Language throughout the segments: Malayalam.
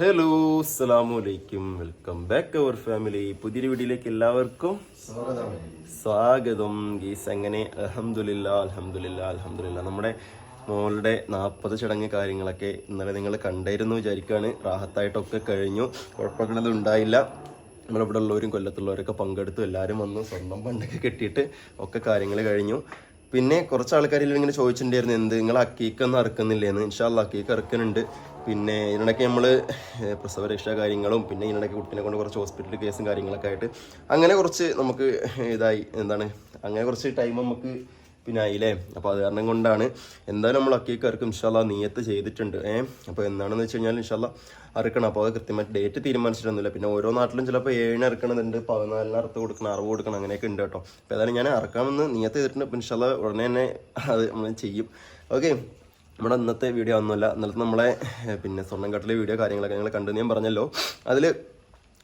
ഹലോ അസ്സലാമു അലൈക്കും വെൽക്കം ബാക്ക് അവർ ഫാമിലി പുതിയൊരു വീഡിയോയിലേക്ക് എല്ലാവർക്കും സ്വാഗതം. ഗീസ് അങ്ങനെ അലഹമുല്ല അലഹമുല്ല അലഹമുല്ല നമ്മുടെ മോളുടെ നാൽപ്പത് ചടങ്ങ് കാര്യങ്ങളൊക്കെ ഇന്നലെ നിങ്ങൾ കണ്ടായിരുന്നു വിചാരിക്കുകയാണ് റാഹത്തായിട്ടൊക്കെ കഴിഞ്ഞു. കുഴപ്പങ്ങളൊന്നും ഉണ്ടായില്ല. നമ്മളിവിടെ ഉള്ളവരും കൊല്ലത്തുള്ളവരൊക്കെ പങ്കെടുത്തു. എല്ലാവരും വന്നു. സ്വന്തം പണ്ടൊക്കെ കെട്ടിയിട്ട് ഒക്കെ കാര്യങ്ങൾ കഴിഞ്ഞു. പിന്നെ കുറച്ച് ആൾക്കാരിൽ ഇങ്ങനെ ചോദിച്ചിട്ടുണ്ടായിരുന്നു എന്ത് നിങ്ങൾ അക്കീക്കൊന്നും ഇറക്കുന്നില്ലേന്ന് ഇൻഷാല്ല അക്കീക്ക് ഇറക്കുന്നുണ്ട് പിന്നെ ഇതിനിടയ്ക്ക് നമ്മൾ പ്രസവ പ്രസവരക്ഷാ കാര്യങ്ങളും പിന്നെ ഇതിനിടയ്ക്ക് കുട്ടീനെ കൊണ്ട് കുറച്ച് ഹോസ്പിറ്റൽ കേസും കാര്യങ്ങളൊക്കെ ആയിട്ട് അങ്ങനെ കുറച്ച് നമുക്ക് ഇതായി. എന്താണ്? അങ്ങനെ കുറച്ച് ടൈം നമുക്ക് പിന്നെ ആയില്ലേ? അപ്പോൾ അത് കാരണം കൊണ്ടാണ് എന്തായാലും നമ്മൾ അക്കീക്കാർക്ക് ഇൻഷാല്ല നീയത്ത് ചെയ്തിട്ടുണ്ട്. ഏഹ് അപ്പോൾ എന്താണെന്ന് വെച്ച് കഴിഞ്ഞാൽ ഇൻഷാല്ല അറുക്കണം. അപ്പോൾ അത് കൃത്യമായിട്ട് ഡേറ്റ് തീരുമാനിച്ചിട്ടൊന്നുമില്ല. പിന്നെ ഓരോ നാട്ടിലും ചിലപ്പോൾ ഏഴിന് ഇറക്കണമെന്നുണ്ട് പതിനാലിന് അറുത്ത് കൊടുക്കണം അറുപത് കൊടുക്കണം അങ്ങനെയൊക്കെ ഉണ്ട് കേട്ടോ. അപ്പോൾ ഏതായാലും ഞാൻ ഇറക്കാമെന്ന് നീയത്ത് ചെയ്തിട്ടുണ്ട്. ഇൻഷാല്ല ഉടനെ തന്നെ അത് നമ്മൾ ചെയ്യും. ഓക്കെ നമ്മുടെ ഇന്നത്തെ വീഡിയോ ഒന്നുമല്ല. ഇന്നലത്തെ നമ്മളെ പിന്നെ സ്വർണം കട്ടിലെ വീഡിയോ കാര്യങ്ങളൊക്കെ ഞങ്ങൾ കണ്ടു ഞാൻ പറഞ്ഞല്ലോ. അതിൽ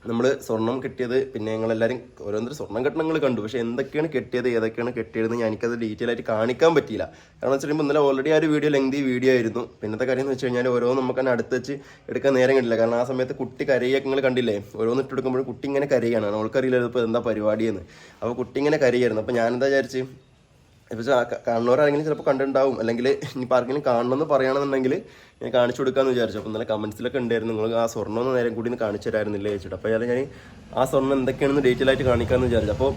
നമ്മൾ സ്വർണം കെട്ടിയത് പിന്നെ ഞങ്ങളെല്ലാവരും ഓരോരുത്തർ സ്വർണം കെട്ടണങ്ങൾ കണ്ടു. പക്ഷേ എന്തൊക്കെയാണ് കെട്ടിയത് ഏതൊക്കെയാണ് കെട്ടിയതെന്ന് എനിക്കത് ഡീറ്റെയിൽ ആയിട്ട് കാണിക്കാൻ പറ്റിയില്ല. കാരണം വെച്ചാൽ ഇന്നലെ ഓൾറെഡി ആ ഒരു വീഡിയോ ലെങ്തി വീഡിയോ ആയിരുന്നു. പിന്നത്തെ കാര്യം എന്ന് വെച്ച് കഴിഞ്ഞാൽ ഓരോ നമുക്ക് തന്നെ അടുത്ത് വെച്ച് എടുക്കാൻ നേരം കണ്ടില്ല കാരണം ആ സമയത്ത് കുട്ടി കരയൊക്കെ നിങ്ങൾ കണ്ടില്ലേ? ഓരോന്ന് ഇട്ട് എടുക്കുമ്പോൾ കുട്ടി ഇങ്ങനെ കരയാണ് അവൾക്കറിയില്ല ഇപ്പോൾ എന്താ പരിപാടിയെന്ന്. അപ്പോൾ കുട്ടി ഇങ്ങനെ കരയായിരുന്നു അപ്പോൾ ഞാനെന്താ വിചാരിച്ച്? ഇപ്പോൾ കാണുന്നവരാണെങ്കിലും ചിലപ്പോൾ കണ്ടിട്ടുണ്ടാവും. അല്ലെങ്കിൽ ഇനിയിപ്പോൾ ആർക്കെങ്കിലും കാണണമെന്ന് പറയുകയാണെന്നുണ്ടെങ്കിൽ ഞാൻ കാണിച്ചു കൊടുക്കാമെന്ന് വിചാരിച്ചു. അപ്പോൾ ഇന്നലെ കമൻസിലൊക്കെ ഉണ്ടായിരുന്നു. നിങ്ങൾ ആ സ്വർണം ഒന്ന് നേരം കൂടി ഒന്ന് കാണിച്ചു തരായിരുന്നില്ലേ ചോദിച്ചിട്ട്. അപ്പോൾ ഞാൻ ആ സ്വർണം എന്തൊക്കെയാണെന്ന് ഡീറ്റെയിൽ ആയിട്ട് കാണിക്കാമെന്ന് വിചാരിച്ചു. അപ്പോൾ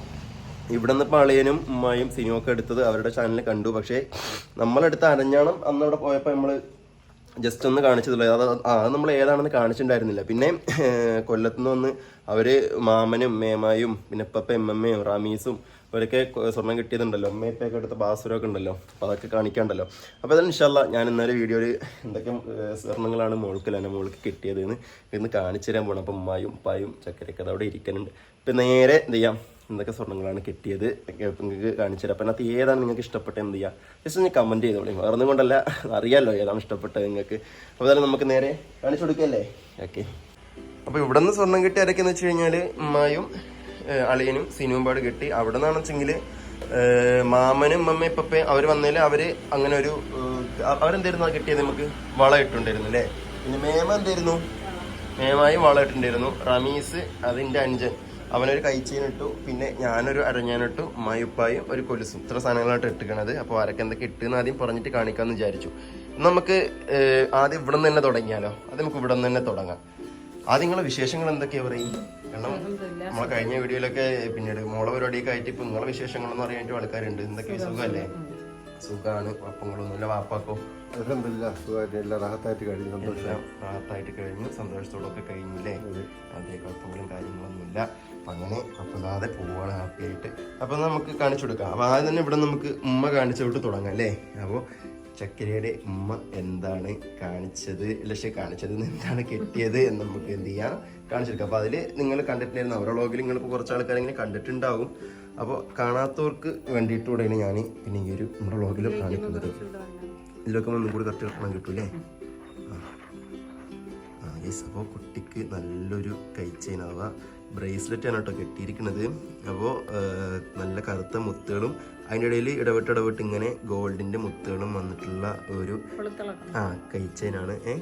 ഇവിടെ നിന്ന് ഇപ്പോൾ അളിയനും ഉമ്മായും സിനിമയൊക്കെ എടുത്തത് അവരുടെ ചാനലിൽ കണ്ടു. പക്ഷേ നമ്മളെടുത്ത അരഞ്ഞാണം അന്ന് അവിടെ പോയപ്പോൾ നമ്മൾ ജസ്റ്റ് ഒന്ന് കാണിച്ചതുള്ളൂ അത് ആ അത് നമ്മൾ ഏതാണെന്ന് കാണിച്ചിട്ടുണ്ടായിരുന്നില്ല. പിന്നെ കൊല്ലത്തുനിന്ന് വന്ന് അവർ മാമനും മേമായും പിന്നെ ഇപ്പം എം എം എയും റാമീസും സ്വർണം സ്വർണം കിട്ടിയതുണ്ടല്ലോ. അമ്മയപ്പൊക്കെ എടുത്ത ബാസുരമൊക്കെ ഉണ്ടല്ലോ. അപ്പോൾ അതൊക്കെ കാണിക്കാണ്ടല്ലോ. അപ്പോൾ അതിന് ഇൻഷാല്ല ഞാൻ ഇന്നലെ വീഡിയോയിൽ എന്തൊക്കെ സ്വർണങ്ങളാണ് മോൾക്ക് എന്റെ മോൾക്ക് കിട്ടിയത് എന്ന് ഇന്ന് കാണിച്ചു തരാൻ പോകണം അപ്പം ഉമ്മായും ഉപ്പായും ചക്കരയൊക്കെ അത് അവിടെ ഇരിക്കുന്നുണ്ട്. ഇപ്പം നേരെ എന്ത് ചെയ്യാം? എന്തൊക്കെ സ്വർണങ്ങളാണ് കിട്ടിയത്? നിങ്ങൾക്ക് കാണിച്ചു തരാം. അപ്പം അതിനകത്ത് ഏതാണ് നിങ്ങൾക്ക് ഇഷ്ടപ്പെട്ടത് എന്ത് ചെയ്യുക ജസ്റ്റ് ഒന്ന് കമന്റ് ചെയ്തോളി. വേറെ കൊണ്ടല്ല അറിയാമല്ലോ ഏതാണ് ഇഷ്ടപ്പെട്ടത് നിങ്ങൾക്ക്. അപ്പോൾ അതായത് നമുക്ക് നേരെ കാണിച്ചു കൊടുക്കല്ലേ? ഓക്കെ അപ്പോൾ ഇവിടെ നിന്ന് സ്വർണം കിട്ടിയ ആരൊക്കെയെന്ന് വെച്ച് കഴിഞ്ഞാൽ ഉമ്മായും അളിയനും പാട് കിട്ടി അവിടെ നിന്നാണെന്ന് മാമനും ഉമ്മയും ഇപ്പപ്പയും അവർ വന്നതിൽ അവർ അങ്ങനെ ഒരു അവരെന്തായിരുന്നു കിട്ടിയത് നമുക്ക്? വള ഇട്ടുണ്ടായിരുന്നു അല്ലേ? പിന്നെ മേമ എന്തായിരുന്നു? മേമായും വള ഇട്ടുണ്ടായിരുന്നു. റമീസ് അതിന്റെ അഞ്ചൻ. അവനൊരു കൈച്ചീനിട്ടു. പിന്നെ ഞാനൊരു അരഞ്ഞാനിട്ടു. മയുപ്പായും ഒരു കൊലുസും. ഇത്ര സാധനങ്ങളായിട്ട് ഇട്ടിക്കണത് അപ്പോൾ ആരൊക്കെ എന്തൊക്കെ ഇട്ടെന്ന് ആദ്യം പറഞ്ഞിട്ട് കാണിക്കാമെന്ന് വിചാരിച്ചു. നമുക്ക് ആദ്യം ഇവിടെ നിന്ന് തന്നെ തുടങ്ങിയാലോ? അത് നമുക്ക് ഇവിടെ നിന്ന് തന്നെ തുടങ്ങാം. ആദ്യം നിങ്ങളെ വിശേഷങ്ങൾ എന്തൊക്കെയാ പറയും? കാരണം നമ്മളെ കഴിഞ്ഞ വീഡിയോയിലൊക്കെ പിന്നീട് മോളെ പരിപാടിയൊക്കെ ആയിട്ട് ഇപ്പൊ നിങ്ങളെ വിശേഷങ്ങളൊന്നും അറിയാനായിട്ട് ആൾക്കാരുണ്ട്. എന്തൊക്കെ? സുഖമല്ലേ? സുഖമാണ് കുഴപ്പങ്ങളൊന്നുമില്ല. വാപ്പാക്കോ? റാഹത്തായിട്ട് കഴിഞ്ഞു. സന്തോഷം. റാഹത്തായിട്ട് കഴിഞ്ഞു. സന്തോഷത്തോടൊക്കെ കഴിഞ്ഞില്ലേ? അതെ. കുഴപ്പങ്ങളും കാര്യങ്ങളൊന്നുമില്ല. അപ്പൊ അങ്ങനെ കുഴപ്പമില്ലാതെ പോവാണ് ഹാപ്പി ആയിട്ട് അപ്പൊ നമുക്ക് കാണിച്ചു കൊടുക്കാം. അപ്പൊ ആദ്യം തന്നെ ഇവിടെ നമുക്ക് ഉമ്മ കാണിച്ചു വിട്ട് തുടങ്ങാം അല്ലേ? അപ്പോൾ ചക്കരയുടെ ഉമ്മ എന്താണ് കാണിച്ചത്? ലക്ഷ്യം കാണിച്ചത് എന്താണ് കെട്ടിയത് എന്ന് നമുക്ക് എന്ത് ചെയ്യാം? കാണിച്ചെടുക്കാം അപ്പോൾ അതിൽ നിങ്ങൾ കണ്ടിട്ടുണ്ടായിരുന്നു. അവരുടെ വ്ളോഗിൽ നിങ്ങളിപ്പോൾ കുറച്ച് ആൾക്കാർ ഇങ്ങനെ കണ്ടിട്ടുണ്ടാവും. അപ്പോൾ കാണാത്തവർക്ക് വേണ്ടിയിട്ടുകൂടെയാണ് ഞാൻ പിന്നെ ഈ ഒരു നമ്മുടെ വ്ളോഗിൽ കാണിക്കുന്നത്. ഇതിലൊക്കെ ഒന്നും കൂടി കറക്റ്റ് കിട്ടണം കിട്ടൂലേ ആ. യെസ് അപ്പോൾ കുട്ടിക്ക് നല്ലൊരു കൈച്ചെയിൻ അഥവാ ബ്രേസ്ലെറ്റ് ആണ് കേട്ടോ കെട്ടിയിരിക്കുന്നത്. അപ്പോൾ നല്ല കറുത്ത മുത്തുകളും അതിന്റെ ഇടയിൽ ഇടവിട്ട് ഇടവിട്ട് ഇങ്ങനെ ഗോൾഡിന്റെ മുത്തുകളും വന്നിട്ടുള്ള ഒരു ആ കൈച്ചേനാണ്. ഏ?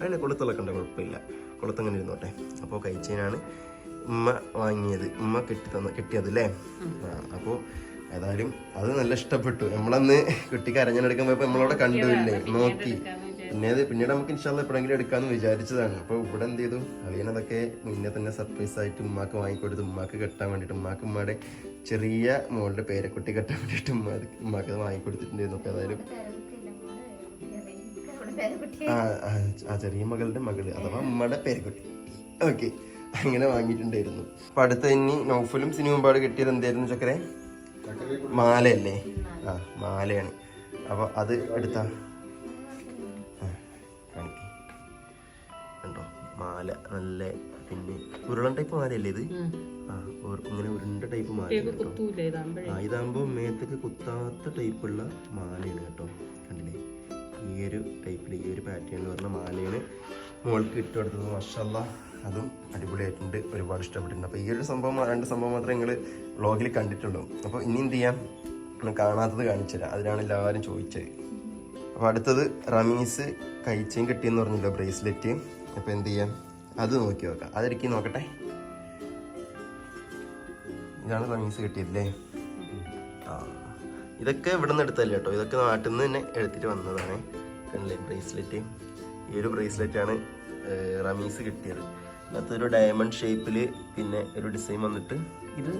അതിന്റെ കൊളുത്തിളക്കണ്ട ഉണ്ട് കുഴപ്പമില്ല. കൊളുത്തങ്ങനെ ഇരുന്നോട്ടെ. അപ്പോൾ കൈച്ചേനാണ് ഉമ്മ വാങ്ങിയത്. ഉമ്മ കെട്ടി തന്ന കെട്ടിയത് അല്ലേ? ആ അപ്പോൾ ഏതായാലും അത് നല്ല ഇഷ്ടപ്പെട്ടു. നമ്മളന്ന് കുട്ടിക്ക് അരഞ്ഞെടുക്കാൻ പോയപ്പോൾ നമ്മളവിടെ കണ്ടുമില്ലേ നോക്കി. പിന്നെ അത് പിന്നീട് നമുക്ക് ഇൻഷാല്ല എപ്പോഴെങ്കിലും എടുക്കാമെന്ന് വിചാരിച്ചതാണ്. അപ്പോൾ ഇവിടെ എന്ത് ചെയ്തു? അളിയനതൊക്കെ മുന്നേ തന്നെ സർപ്രൈസ് ആയിട്ട് ഉമ്മാക്ക് വാങ്ങിക്കൊടുത്തു. ഉമ്മാക്ക് കെട്ടാൻ വേണ്ടിയിട്ട് ഉമ്മാക്ക് ഉമ്മയുടെ ചെറിയ മോളുടെ പേരക്കുട്ടി കെട്ടാൻ വേണ്ടിയിട്ട് ഉമ്മ ഉമ്മാക്ക് അത് വാങ്ങിക്കൊടുത്തിട്ടുണ്ടായിരുന്നു അപ്പോൾ ഏതായാലും ആ ആ, ആ ചെറിയ മകളുടെ മകൾ അഥവാ ഉമ്മയുടെ പേരക്കുട്ടി. ഓക്കെ അങ്ങനെ വാങ്ങിയിട്ടുണ്ടായിരുന്നു. അപ്പൊ അടുത്ത ഇനി നൗഫലും പാട് കിട്ടിയത് എന്തായിരുന്നു ചക്കരെ? മാലയല്ലേ? ആ മാലയാണ്. അപ്പൊ അത് എടുത്ത? കണ്ടോ? മാല നല്ല പിന്നെ ഉരുളൻ ടൈപ്പ് മാലയല്ലേ ഇത്? ആ. ഉരു- ഇങ്ങനെ ഉരുണ്ട ടൈപ്പ് മാല ആ ഇതാകുമ്പോൾ മേത്തേക്ക് കുത്താത്ത ടൈപ്പുള്ള മാലയാണ് കേട്ടോ. കണ്ടില്ലേ? ഈ ഒരു ടൈപ്പിൽ ഈ ഒരു പാറ്റേണിൽ വരുന്ന മാലയാണ് മോൾക്ക് ഇട്ട് കൊടുത്തത്. മഷല്ല അതും അടിപൊളിയായിട്ടുണ്ട്. ഒരുപാട് ഇഷ്ടപ്പെട്ടിട്ടുണ്ട്. അപ്പോൾ ഈ ഒരു സംഭവം രണ്ട് സംഭവം മാത്രമേ നിങ്ങൾ വ്ളോഗിൽ കണ്ടിട്ടുള്ളൂ. അപ്പോൾ ഇനി എന്ത് ചെയ്യാം? കാണാത്തത് കാണിച്ചുതരാം അതിനാണ് എല്ലാവരും ചോദിച്ചത്. അപ്പോൾ അടുത്തത് റമീസ് കഴിച്ചേം കിട്ടിയെന്ന് പറഞ്ഞില്ല ബ്രേസ്ലെറ്റ്. അപ്പോൾ എന്ത് ചെയ്യാം? അത് നോക്കി നോക്കാം. അതെനിക്ക് നോക്കട്ടെ. ഇതാണ് റമീസ് കിട്ടിയില്ലേ ആ. ഇതൊക്കെ ഇവിടെ നിന്ന് എടുത്തല്ലേ കേട്ടോ? ഇതൊക്കെ നാട്ടിൽ നിന്ന് തന്നെ എടുത്തിട്ട് വന്നതാണ് കണ്ടില്ലേ ബ്രേസ്ലെറ്റ് ഈ ഒരു ബ്രേസ്ലെറ്റ് ആണ് ഏർ, റമീസ് കിട്ടിയത്. അതിനകത്ത് ഒരു ഡയമണ്ട് ഷേപ്പിൽ പിന്നെ ഒരു ഡിസൈൻ വന്നിട്ട് ഇത്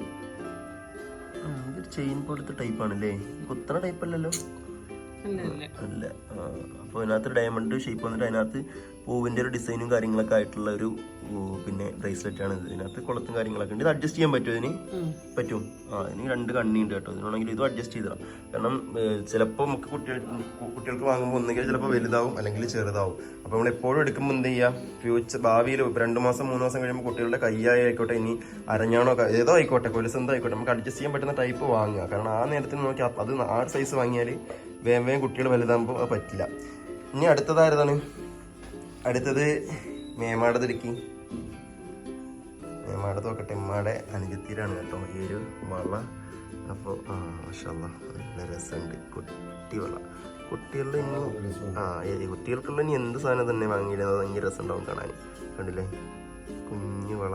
ഇതൊരു ചെയിൻ പോലത്തെ ടൈപ്പ് ആണല്ലേ? കുത്തണ ടൈപ്പ് അല്ലല്ലോ? അല്ല അപ്പോൾ അതിനകത്ത് ഡയമണ്ട് ഷേപ്പ് വന്നിട്ട് അതിനകത്ത് പൂവിന്റെ ഒരു ഡിസൈനും കാര്യങ്ങളൊക്കെ ആയിട്ടുള്ള ഒരു പിന്നെ ബ്രേസ്ലെറ്റ് ആണ് ഇത്. ഇതിനകത്ത് കുളത്തും കാര്യങ്ങളൊക്കെ ഉണ്ട്. ഇത് അഡ്ജസ്റ്റ് ചെയ്യാൻ പറ്റുമോ ഇതിന്? പറ്റും. ആ ഇതിന് രണ്ട് കണ്ണിയുണ്ട് കേട്ടോ. ഇതിനാണെങ്കിൽ ഇത് അഡ്ജസ്റ്റ് ചെയ്തതാണ് കാരണം ചിലപ്പോൾ നമുക്ക് കുട്ടികൾ കുട്ടികൾക്ക് വാങ്ങുമ്പോൾ ഒന്നുകിൽ ചിലപ്പോൾ വലുതാവും അല്ലെങ്കിൽ ചെറുതാവും. അപ്പോൾ നമ്മൾ എപ്പോഴും എടുക്കുമ്പോൾ എന്ത് ചെയ്യുക ഫ്യൂച്ചർ ഭാവിയിൽ രണ്ട് മാസം മൂന്ന് മാസം കഴിയുമ്പോൾ കുട്ടികളുടെ കയ്യായി ആയിക്കോട്ടെ ഇനി അരഞ്ഞാണോ ഏതോ ആയിക്കോട്ടെ കൊലുസെന്തോ ആയിക്കോട്ടെ നമുക്ക് അഡ്ജസ്റ്റ് ചെയ്യാൻ പറ്റുന്ന ടൈപ്പ് വാങ്ങുക. കാരണം ആ നേരത്തിന് നോക്കി അത് ആ സൈസ് വാങ്ങിയാൽ വേഗം വേഗം കുട്ടികൾ വലുതാകുമ്പോൾ പറ്റില്ല. ഇനി അടുത്തതാരതാണ് അടുത്തത് മേമാടതിരിക്കി മേമാടത്ത് നോക്കട്ടെ ഉമ്മാടെ അനുജത്തിയിലാണ് കേട്ടോ ഈ ഒരു വള. അപ്പോൾ ആ മാഷല്ല നല്ല രസമുണ്ട്. കുട്ടി വള കുട്ടികളുടെ ഇനി ആ കുട്ടികൾക്കുള്ള ഇനി എന്ത് സാധനം തന്നെ വാങ്ങിയില്ല? ഭയങ്കര രസം ഉണ്ടാവും കാണാൻ. കണ്ടില്ലേ? കുഞ്ഞു വള.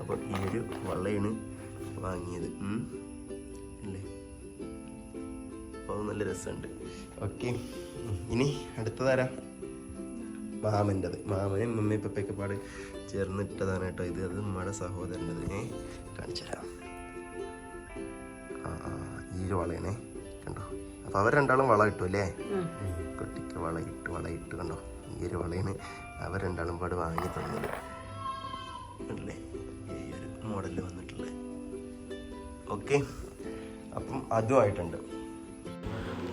അപ്പോൾ ഈ ഒരു വളയാണ് വാങ്ങിയത്. അല്ലേ? അപ്പോൾ നല്ല രസമുണ്ട്. ഓക്കെ. ഇനി അടുത്തതാരാ മാമന്റെത്. മാമനും മമ്മി പപ്പയൊക്കെ പാട് ചേർന്നിട്ടതാണ് കേട്ടോ ഇത്. അത് നമ്മുടെ സഹോദരന്റെത്. ഏ കാണിച്ചു തരാം. ആ ഈ ഒരു കണ്ടോ? അപ്പോൾ അവർ രണ്ടാളും വള കിട്ടും അല്ലേ? കുട്ടിക്ക് വള ഇട്ട് വള ഇട്ട് കണ്ടോ? ഈ ഒരു വളയാണ് അവർ രണ്ടാളും പാട് വാങ്ങി തന്നത് അല്ലേ ഈ ഒരു മോഡലിൽ വന്നിട്ടുള്ളത്. ഓക്കെ? അപ്പം അതുമായിട്ടുണ്ട്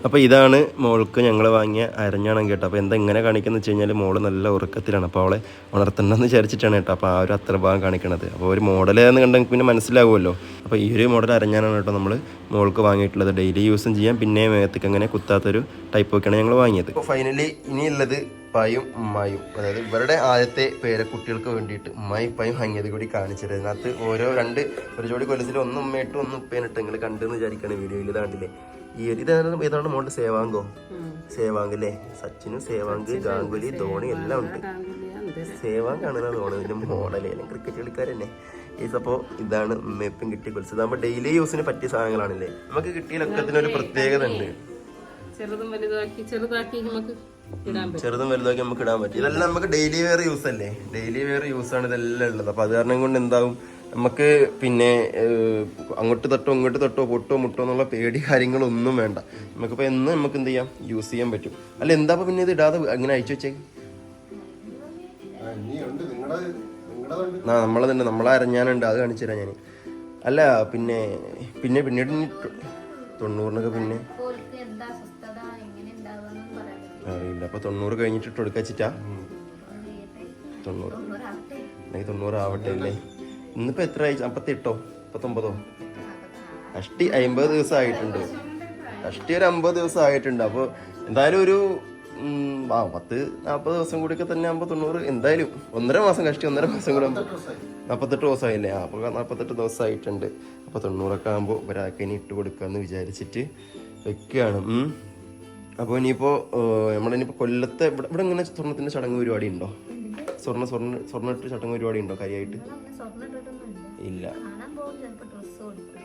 അപ്പോൾ ഇതാണ് മോൾക്ക് ഞങ്ങൾ വാങ്ങിയ അരഞ്ഞാണം കേട്ടോ. അപ്പോൾ എന്താ ഇങ്ങനെ കാണിക്കുന്നത് വെച്ച് കഴിഞ്ഞാൽ മോൾ നല്ല ഉറക്കത്തിലാണ്. അപ്പോൾ അവളെ ഉണർത്തണമെന്ന് വിചാരിച്ചിട്ടാണ് കേട്ടോ. അപ്പോൾ ആ ഒരു അത്ര ഭാഗം കാണിക്കണത്. അപ്പോൾ ഒരു മോഡൽ എന്ന് കണ്ടെങ്കിൽ പിന്നെ മനസ്സിലാവുമല്ലോ. അപ്പോൾ ഈ ഒരു മോഡൽ അരഞ്ഞാനാണ് കേട്ടോ നമ്മൾ മോൾക്ക് വാങ്ങിയിട്ടുള്ളത്. ഡെയിലി യൂസും ചെയ്യാം. പിന്നെ മേത്തേക്ക് അങ്ങനെ കുത്താത്തൊരു ടൈപ്പ് ഒക്കെയാണ് ഞങ്ങൾ വാങ്ങിയത്. അപ്പോൾ ഫൈനലി ഇനിയുള്ളത് പയും ഉമ്മായും. അതായത് ഇവരുടെ ആദ്യത്തെ പേരക്കുട്ടികൾക്ക് വേണ്ടിയിട്ട് ഉമ്മായും പയും ഹങ്ങിയത് കൂടി കാണിച്ചത്. അതിനകത്ത് ഓരോ രണ്ട് ഒരു ജോഡി കൊല്ലത്തിൽ ഒന്ന് ഉമ്മയിട്ടും ഒന്ന് നിങ്ങൾ കണ്ടെന്ന് വിചാരിക്കുകയാണ് വീഡിയോയിൽ ഇതാണ്ടില്ലേ. ഈ ഒരു ഇതാണ് ഏതാണ് മോളുടെ സേവാങ്കോ? സേവാങ്ക് അല്ലേ? സച്ചിന് സേവാങ്ക് ഗാംഗുലി ധോണി എല്ലാം ഉണ്ട്. സേവാങ്ക് ആണ് തോന്നുന്നത്. ഇതിന്റെ മോഡൽ. അല്ലെങ്കിൽ ക്രിക്കറ്റ് കളിക്കാരന്നെ ഈസ് അപ്പോൾ ഇതാണ് ഉമ്മയപ്പം കിട്ടി കൊലുസ് ഇതാകുമ്പോ ഡെയിലി യൂസിന് പറ്റിയ സാധനങ്ങളാണല്ലേ. നമുക്ക് കിട്ടിയതിലൊക്കെ ഒരു പ്രത്യേകത ഉണ്ട്. ചെറുതും വലുതാക്കി ചെറുതാക്കി നമുക്ക് ഇടാൻ പറ്റും. ചെറുതും വലുതാക്കി നമുക്ക് ഇടാൻ പറ്റും. ഇതെല്ലാം നമുക്ക് ഡെയിലി വെയർ യൂസ് അല്ലേ? ഡെയിലി വെയർ യൂസ് ആണ് ഇതെല്ലാം ഉള്ളത്. അപ്പൊ അത് കാരണം കൊണ്ട് എന്താവും? നമുക്ക് പിന്നെ അങ്ങോട്ട് തട്ടോ ഇങ്ങോട്ട് തട്ടോ പൊട്ടോ മുട്ടോ എന്നുള്ള പേടി കാര്യങ്ങളൊന്നും വേണ്ട. നമുക്കിപ്പോൾ എന്ന് നമുക്ക് എന്ത് ചെയ്യാം? യൂസ് ചെയ്യാൻ പറ്റും. അല്ല എന്താ ഇപ്പൊ പിന്നെ ഇത് ഇടാതെ അങ്ങനെ അയച്ചു വെച്ചേ? ആ, നമ്മളെ തന്നെ നമ്മളെ അരഞ്ഞാനുണ്ട്. അത് കാണിച്ചു തരാം ഞാൻ അല്ല പിന്നെ പിന്നെ പിന്നീട് തൊണ്ണൂറിനൊക്കെ പിന്നെ. അറിയില്ല. അപ്പൊ തൊണ്ണൂറ് കഴിഞ്ഞിട്ട് ഇട്ട് കൊടുക്കാച്ചിട്ടാ. തൊണ്ണൂറ്. തൊണ്ണൂറാവട്ടെ. അല്ലെങ്കിൽ തൊണ്ണൂറ് ആവട്ടെ അല്ലേ? ഇന്നിപ്പോ എത്ര ആയി? അമ്പത്തെട്ടോ? മുപ്പത്തൊമ്പതോ അഷ്ടി അമ്പത് ദിവസം ആയിട്ടുണ്ട് അഷ്ടി ഒരു അമ്പത് ദിവസം ആയിട്ടുണ്ട് അപ്പോൾ എന്തായാലും ഒരു ആ പത്ത് നാൽപ്പത് ദിവസം കൂടിയൊക്കെ തന്നെ ആകുമ്പോൾ തൊണ്ണൂറ്. എന്തായാലും ഒന്നര മാസം കഷ്ടി ഒന്നര മാസം കൂടെ നാൽപ്പത്തെട്ട് ദിവസമായില്ലേ? അപ്പോൾ നാൽപ്പത്തെട്ട് ദിവസമായിട്ടുണ്ട് അപ്പോൾ തൊണ്ണൂറൊക്കെ ആകുമ്പോൾ ഒരാൾക്ക് ഇനി ഇട്ട് കൊടുക്കാമെന്ന് വിചാരിച്ചിട്ട് വെക്കുകയാണ്. അപ്പോൾ ഇനിയിപ്പോൾ നമ്മളിനിയിപ്പോൾ കൊല്ലത്തെ ഇവിടെ ഇവിടെ ഇങ്ങനെ സ്വർണത്തിന്റെ ചടങ്ങ് പരിപാടി ഉണ്ടോ? സ്വർണ സ്വർണ സ്വർണ ഇട്ട് ചടങ്ങ് പരിപാടി ഉണ്ടോ? കാര്യമായിട്ട്. ഇല്ല.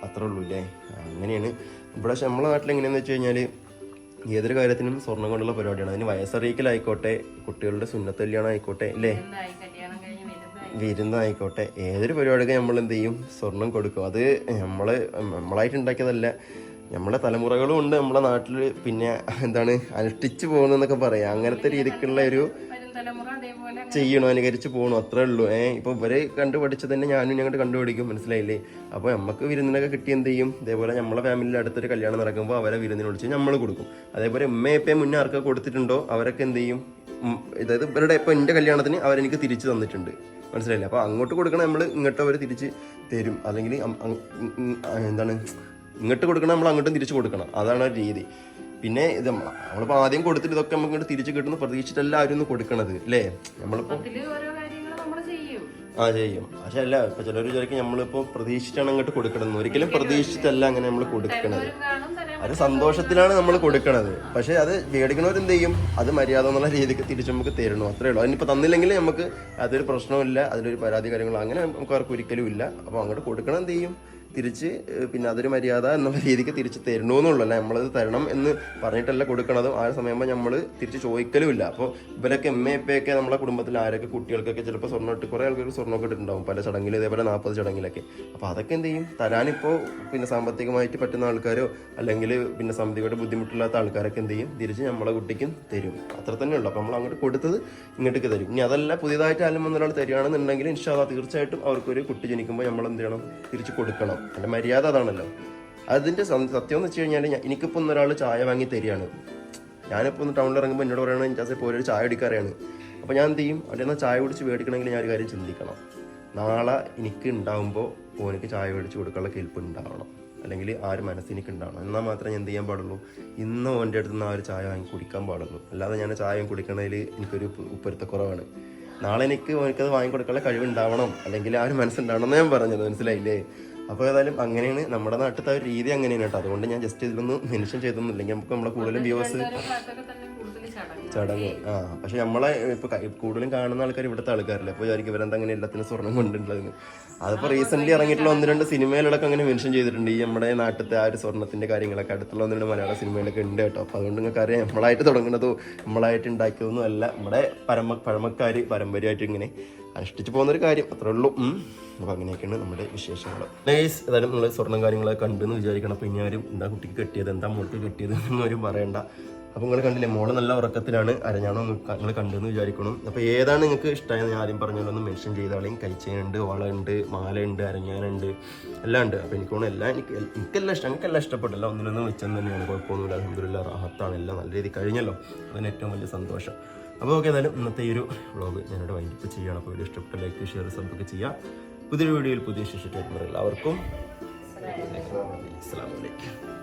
അത്രേ ഉള്ളൂ അല്ലേ അങ്ങനെയാണ്. ഇവിടെ പക്ഷെ നമ്മളെ നാട്ടിൽ എങ്ങനെയാന്ന് വെച്ച് കഴിഞ്ഞാൽ ഏതൊരു കാര്യത്തിനും സ്വർണം കൊണ്ടുള്ള പരിപാടിയാണ്. അതിന് വയസ്സറിയിക്കലായിക്കോട്ടെ കുട്ടികളുടെ സുന്നത്ത് കല്യാണം ആയിക്കോട്ടെ അല്ലേ വിരുന്നായിക്കോട്ടെ ഏതൊരു പരിപാടിക്ക് നമ്മൾ എന്ത് ചെയ്യും? സ്വർണം കൊടുക്കും. അത് നമ്മൾ നമ്മളായിട്ട് ഉണ്ടാക്കിയതല്ല. നമ്മളെ തലമുറകളും ഉണ്ട് നമ്മളെ നാട്ടിൽ പിന്നെ എന്താണ് അനുഷ്ഠിച്ചു പോകുന്നതെന്നൊക്കെ പറയാം. അങ്ങനത്തെ രീതിക്കുള്ള ഒരു അതേപോലെ ചെയ്യണോ അനുകരിച്ച് പോകണോ അത്രേ ഉള്ളൂ. ഏഹ് ഇപ്പൊ ഇവർ കണ്ടുപഠിച്ചത് തന്നെ ഞാനും ഞങ്ങോട്ട് കണ്ടുപിടിക്കും മനസ്സിലായില്ലേ? അപ്പൊ നമുക്ക് വിരുന്നിനൊക്കെ കിട്ടി എന്ത് ചെയ്യും? ഇതേപോലെ നമ്മളെ ഫാമിലിയിൽ അടുത്തൊരു കല്യാണം നടക്കുമ്പോൾ അവരെ വിരുന്നിന് വിളിച്ച് നമ്മൾ കൊടുക്കും. അതേപോലെ ഉമ്മയപ്പയും മുന്നേ ആർക്കൊക്കെ കൊടുത്തിട്ടുണ്ടോ? അവരൊക്കെ എന്ത് ചെയ്യും? അതായത് ഇവരുടെ ഇപ്പൊ എന്റെ കല്യാണത്തിന് അവരെനിക്ക് തിരിച്ചു തന്നിട്ടുണ്ട്. മനസ്സിലായില്ലേ? അപ്പൊ അങ്ങോട്ട് കൊടുക്കണ നമ്മൾ ഇങ്ങോട്ട് അവർ തിരിച്ച് തരും. അല്ലെങ്കിൽ എന്താണ്? ഇങ്ങോട്ട് കൊടുക്കണം നമ്മൾ അങ്ങോട്ടും തിരിച്ചു കൊടുക്കണം. അതാണ് രീതി. പിന്നെ ഇത് നമ്മ- നമ്മളിപ്പോൾ ആദ്യം കൊടുത്തിട്ട് ഇതൊക്കെ നമുക്ക് ഇങ്ങോട്ട് തിരിച്ചു കിട്ടുന്ന പ്രതീക്ഷിച്ചിട്ടല്ല ആരും കൊടുക്കണത് അല്ലേ? നമ്മളിപ്പോൾ ചെയ്യും. ആ ചെയ്യും. പക്ഷെ അല്ല ഇപ്പൊ ചിലർ ചോദിക്കും നമ്മളിപ്പോ പ്രതീക്ഷിച്ചാണ് അങ്ങോട്ട് കൊടുക്കണം ഒരിക്കലും പ്രതീക്ഷിച്ചിട്ടല്ല അങ്ങനെ നമ്മൾ കൊടുക്കണത്. അത് സന്തോഷത്തിലാണ് നമ്മൾ കൊടുക്കണത്. പക്ഷെ അത് മേടിക്കണവരെന്ത് ചെയ്യും? അത് മര്യാദ എന്നുള്ള രീതിക്ക് തിരിച്ചു നമുക്ക് തരണോ. അത്രേ ഉള്ളൂ. അതിനിപ്പോൾ തന്നില്ലെങ്കിൽ നമുക്ക് അതൊരു പ്രശ്നമില്ല അതിലൊരു പരാതി കാര്യങ്ങളോ അങ്ങനെ നമുക്ക് അവർക്ക് ഒരിക്കലും ഇല്ല. അപ്പോൾ അങ്ങോട്ട് കൊടുക്കണം എന്ത് ചെയ്യും? തിരിച്ച് പിന്നെ അതൊരു മര്യാദ എന്നുള്ള രീതിക്ക് തിരിച്ച് തരണമെന്നുള്ളൂ അല്ല നമ്മളത് തരണം എന്ന് പറഞ്ഞിട്ടല്ല കൊടുക്കണതും. ആ സമയമ്പോൾ നമ്മൾ തിരിച്ച് ചോദിക്കലും ഇല്ല അപ്പോൾ ഇവരൊക്കെ എം എ ഒക്കെ നമ്മളെ കുടുംബത്തിൽ ആരൊക്കെ കുട്ടികൾക്കൊക്കെ ചിലപ്പോൾ സ്വർണം ഇട്ട് കുറേ ആൾക്കാർക്ക് സ്വർണമൊക്കെ ഇട്ടിട്ടുണ്ടാവും പല ചടങ്ങിൽ ഇതേപോലെ നാൽപ്പത് ചടങ്ങിലൊക്കെ. അപ്പോൾ അതൊക്കെ എന്ത് ചെയ്യും? തരാനിപ്പോൾ പിന്നെ സാമ്പത്തികമായിട്ട് പറ്റുന്ന ആൾക്കാരോ അല്ലെങ്കിൽ പിന്നെ സാമ്പത്തികമായിട്ട് ബുദ്ധിമുട്ടില്ലാത്ത ആൾക്കാരൊക്കെ എന്ത് ചെയ്യും? തിരിച്ച് നമ്മളെ കുട്ടിക്കും തരും. അത്ര തന്നെ ഉള്ളൂ അപ്പോൾ നമ്മൾ അങ്ങോട്ട് കൊടുത്തത് ഇങ്ങോട്ടേക്ക് തരും. ഇനി അതല്ല പുതിയതായിട്ട് ആലും ഒരാൾ തരികയാണെന്നുണ്ടെങ്കിൽ ഇൻഷാല്ല തീർച്ചയായിട്ടും അവർക്കൊരു കുട്ടി ജനിക്കുമ്പോൾ നമ്മൾ എന്ത് ചെയ്യണം? തിരിച്ച് കൊടുക്കണം. എന്റെ മര്യാദ അതാണല്ലോ. അതിന്റെ സത്യം എന്ന് വെച്ച് കഴിഞ്ഞാൽ എനിക്കിപ്പോൾ ഒരാൾ ചായ വാങ്ങി തരികയാണ്. ഞാനിപ്പോൾ ഒന്ന് ടൗണിൽ ഇറങ്ങുമ്പോൾ എന്നോട് പറയണത് എനിക്ക് പോലെ ഒരു ചായ കുടിക്കാറിയാണ് അപ്പോൾ ഞാൻ എന്ത് ചെയ്യും? അവിടെ നിന്ന് ചായ കുടിച്ച് മേടിക്കണമെങ്കിൽ ഞാൻ ഒരു കാര്യം ചിന്തിക്കണം. നാളെ എനിക്ക് ഉണ്ടാകുമ്പോൾ ഓനിക്ക് ചായ മേടിച്ച് കൊടുക്കാനുള്ള കെൽപ്പ് ഉണ്ടാവണം. അല്ലെങ്കിൽ ആ ഒരു മനസ്സ് എനിക്ക് ഉണ്ടാവണം. എന്നാൽ മാത്രമേ ഞാൻ എന്ത് ചെയ്യാൻ പാടുള്ളൂ? ഇന്ന് ഓന്റെ അടുത്ത് നിന്ന് ആ ഒരു ചായ വാങ്ങി കുടിക്കാൻ പാടുള്ളൂ. അല്ലാതെ ഞാൻ ചായ കുടിക്കണതിൽ എനിക്കൊരു ഉപ്പ്- ഉപ്പരുത്തക്കുറവാണ്. നാളെ എനിക്ക് ഓനിക്കത് വാങ്ങി കൊടുക്കാനുള്ള കഴിവുണ്ടാവണം അല്ലെങ്കിൽ ആ ഒരു മനസ്സുണ്ടാവണം എന്ന് ഞാൻ പറഞ്ഞത്. മനസ്സിലായില്ലേ? അപ്പോൾ ഏതായാലും അങ്ങനെയാണ് നമ്മുടെ നാട്ടിലത്തെ ഒരു രീതി അങ്ങനെയാണ് കേട്ടോ. അതുകൊണ്ട് ഞാൻ ജസ്റ്റ് ഇതിലൊന്ന് മെൻഷൻ ചെയ്തൊന്നുമില്ലെങ്കിൽ നമുക്ക് നമ്മളെ കൂടുതലും വ്യൂവേഴ്സ് ചടങ്ങ്. ആ പക്ഷെ നമ്മളെ ഇപ്പൊ കൂടുതലും കാണുന്ന ആൾക്കാർ ഇവിടുത്തെ ആൾക്കാരല്ലേ? അപ്പൊ വിചാരിക്കും ഇവരെന്താ അങ്ങനെ എല്ലാത്തിനും സ്വർണം കൊണ്ടുള്ളതെന്ന് അതിപ്പോ റീസെന്റ് ഇറങ്ങിയിട്ടുള്ള ഒന്ന് രണ്ട് സിനിമയിലൊക്കെ അങ്ങനെ മെൻഷൻ ചെയ്തിട്ടുണ്ട്. ഈ നമ്മുടെ നാട്ടിലത്തെ ആ ഒരു സ്വർണത്തിന്റെ കാര്യങ്ങളൊക്കെ. അടുത്തുള്ള ഒന്ന് രണ്ട് മലയാള സിനിമയിലൊക്കെ ഉണ്ട് കേട്ടോ. അപ്പൊ അതുകൊണ്ട് നിങ്ങൾക്ക് അറിയാം നമ്മളായിട്ട് തുടങ്ങുന്നതോ നമ്മളായിട്ട് ഉണ്ടാക്കിയതൊന്നും അല്ല. നമ്മുടെ പരമ പഴമക്കാര് പാരമ്പര്യമായിട്ട് ഇങ്ങനെ അനുഷ്ഠിച്ചു പോകുന്ന ഒരു കാര്യം. അത്രേ ഉള്ളൂ. അപ്പോൾ അപ്പൊ അങ്ങനെയൊക്കെയാണ് നമ്മുടെ വിശേഷങ്ങൾ. നൈസ് ഏതായാലും നമ്മൾ സ്വർണം കാര്യങ്ങളൊക്കെ കണ്ടെന്ന് വിചാരിക്കണം. അപ്പൊ ഇനി ആരും എന്താ കുട്ടിക്ക് കെട്ടിയത് എന്താ മോൾക്ക് കെട്ടിയത് എന്നൊരു പറയണ്ട. അപ്പോൾ നിങ്ങൾ കണ്ടില്ലേ മോൾ നല്ല ഉറക്കത്തിലാണ്. അരഞ്ഞാണോ നിങ്ങൾ കണ്ടെന്ന് വിചാരിക്കണം. അപ്പോൾ ഏതാണ് നിങ്ങൾക്ക് ഇഷ്ടമായെന്ന് ഞാൻ ആദ്യം പറഞ്ഞോളൊന്ന് മെൻഷൻ ചെയ്താളെയും കഴിച്ചയുണ്ട് വളയുണ്ട് മാലയുണ്ട് അരഞ്ഞാനുണ്ട് എല്ലാം ഉണ്ട്. അപ്പോൾ എനിക്ക് തോന്നുന്നു എല്ലാം എനിക്ക് എനിക്കെല്ലാം ഇഷ്ടം എനിക്കെല്ലാം ഇഷ്ടപ്പെട്ടില്ല ഒന്നിനൊന്നും വെച്ചെന്ന് തന്നെയാണ്. കുഴപ്പമൊന്നുമില്ല. അലഹമില്ല റാഹത്താണ്. എല്ലാം നല്ല രീതി കഴിഞ്ഞല്ലോ. അതിന് ഏറ്റവും വലിയ സന്തോഷം. അപ്പോൾ ഓക്കെ ഏതായാലും ഇന്നത്തെ ഈ ഒരു വ്ളോഗ് ഞാനിവിടെ വൈകിട്ട് ചെയ്യുകയാണ്. അപ്പോൾ വീഡിയോ ഇഷ്ടപ്പെട്ട ലൈക്ക് ഷെയർ സബ്സ്ക്രൈബ് ചെയ്യുക. പുതിയൊരു വീഡിയോയിൽ പുതിയ ശിശു എല്ലാവർക്കും അസ്സാം വലൈക്കും